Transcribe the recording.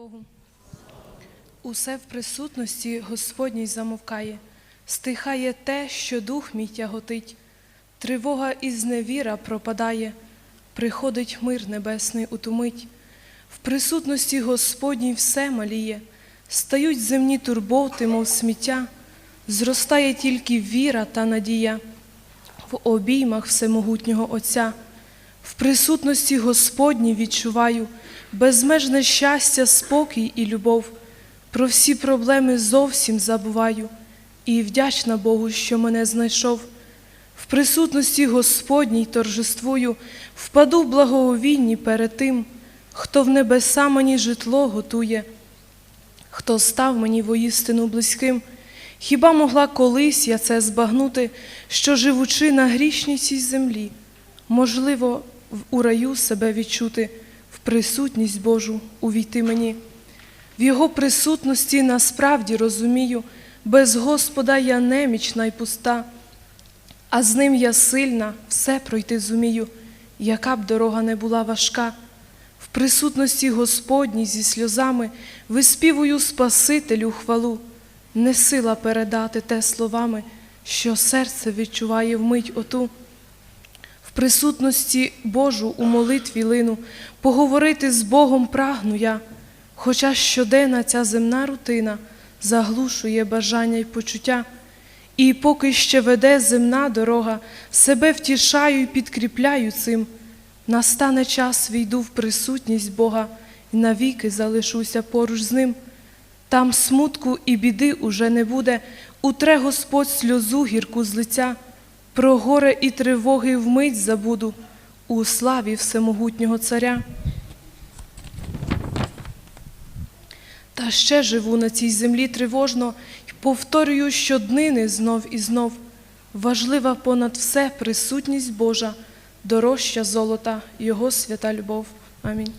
Богу. Усе в присутності Господній замовкає, стихає те, що дух мій тяготить, тривога і зневіра пропадає, приходить мир небесний у ту. В присутності Господній все маліє, стають земні турботи, мов сміття, зростає тільки віра та надія в обіймах всемогутнього Отця. В присутності Господній відчуваю безмежне щастя, спокій і любов. Про всі проблеми зовсім забуваю і вдячна Богу, що мене знайшов. В присутності Господній торжествую, впаду в благоговінні перед тим, хто в небеса мені житло готує, хто став мені воістину близьким. Хіба могла колись я це збагнути, що живучи на грішній цій землі, можливо, у раю себе відчути, в присутність Божу увійти мені. В Його присутності насправді розумію, без Господа я немічна й пуста, а з ним я сильна, все пройти зумію, яка б дорога не була важка. В присутності Господній зі сльозами виспівую Спасителю хвалу, не сила передати те словами, що серце відчуває вмить оту. Присутності Божу у молитві лину поговорити з Богом прагну я, хоча щоденна ця земна рутина заглушує бажання й почуття, і поки ще веде земна дорога, себе втішаю і підкріпляю цим. Настане час війду в присутність Бога і навіки залишуся поруч з ним. Там смутку і біди уже не буде, утре Господь сльозу гірку з лиця, про горе і тривоги вмить забуду у славі всемогутнього царя. Та ще живу на цій землі тривожно й повторюю щоднини знов і знов. Важлива понад все присутність Божа, дорожча золота, Його свята любов. Амінь.